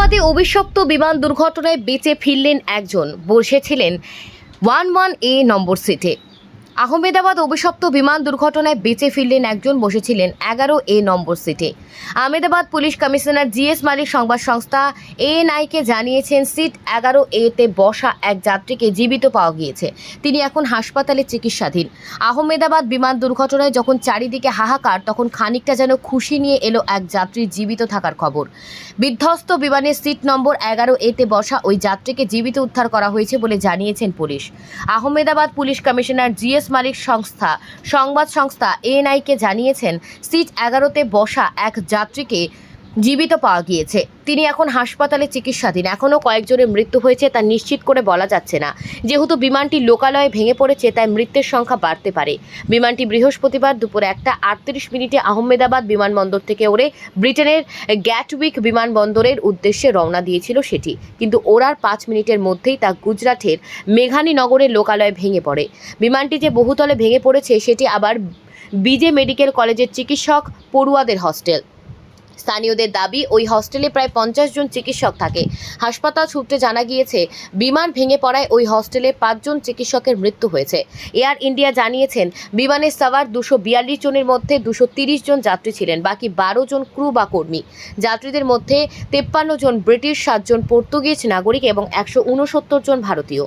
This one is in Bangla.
আহমেদাবাদে অভিশপ্ত বিমান দুর্ঘটনায় বেঁচে ফিরলেন একজন। বসেছিলেন ওয়ান ওয়ান এ নম্বর সিটে। আহমেদাবাদ অভিশপ্ত বিমান দুর্ঘটনায় বেঁচে ফিরলেন একজন, বসেছিলেন এগারো এ নম্বর সিটে। Ahmedabad police commissioner G S Malik সংবাদ সংস্থা এএনআইকে জানিয়েছেন, সিট এগারো এতে বসা এক যাত্রীকে জীবিত পাওয়া গিয়েছে। তিনি এখন হাসপাতালে চিকিৎসাধীন। আহমেদাবাদ বিমান দুর্ঘটনায় যখন চারিদিকে হাহাকার, তখন খানিকটা যেন খুশি নিয়ে এলো এক যাত্রীর জীবিত থাকার খবর। বিধ্বস্ত বিমানের সিট নম্বর এগারো এতে বসা ওই যাত্রীকে জীবিত উদ্ধার করা হয়েছে বলে জানিয়েছেন police. Ahmedabad police commissioner G S Malik সংস্থা। সংবাদ সংস্থা এনআইকে জানিয়েছেন সিট এগারোতে বসা এক যাত্রীকে জীবিত পাওয়া গিয়েছে। তিনি এখন হাসপাতালে চিকিৎসাধীন। এখনও কয়েকজনের মৃত্যু হয়েছে, তা নিশ্চিত করে বলা যাচ্ছে না। যেহেতু বিমানটি লোকালয়ে ভেঙে পড়েছে, তাই মৃত্যুর সংখ্যা বাড়তে পারে। বিমানটি বৃহস্পতিবার দুপুরে একটা আটত্রিশ মিনিটে আহমেদাবাদ বিমানবন্দর থেকে ওড়ে ব্রিটেনের গ্যাটউইক বিমানবন্দরের উদ্দেশ্যে রওনা দিয়েছিল সেটি। কিন্তু ওড়ার পাঁচ মিনিটের মধ্যেই তা গুজরাটের মেঘানী নগরের লোকালয়ে ভেঙে পড়ে। বিমানটি যে বহুতলে ভেঙে পড়েছে, সেটি আবার বিজে মেডিকেল কলেজের চিকিৎসক পড়ুয়াদের হস্টেল। স্থানীয়দের দাবি, ওই হস্টেলে প্রায় পঞ্চাশ জন চিকিৎসক থাকে। হাসপাতাল সূত্রে জানা গিয়েছে, বিমান ভেঙে পড়ায় ওই হস্টেলে পাঁচজন চিকিৎসকের মৃত্যু হয়েছে। এয়ার ইন্ডিয়া জানিয়েছেন বিমানের সাওয়ার দুশো বিয়াল্লিশ জনের মধ্যে দুশো তিরিশ জন যাত্রী ছিলেন, বাকি বারো জন ক্রু বা কর্মী। যাত্রীদের মধ্যে তেপ্পান্ন জন ব্রিটিশ সাতজন পর্তুগিজ নাগরিক এবং একশো উনসত্তর জন ভারতীয়।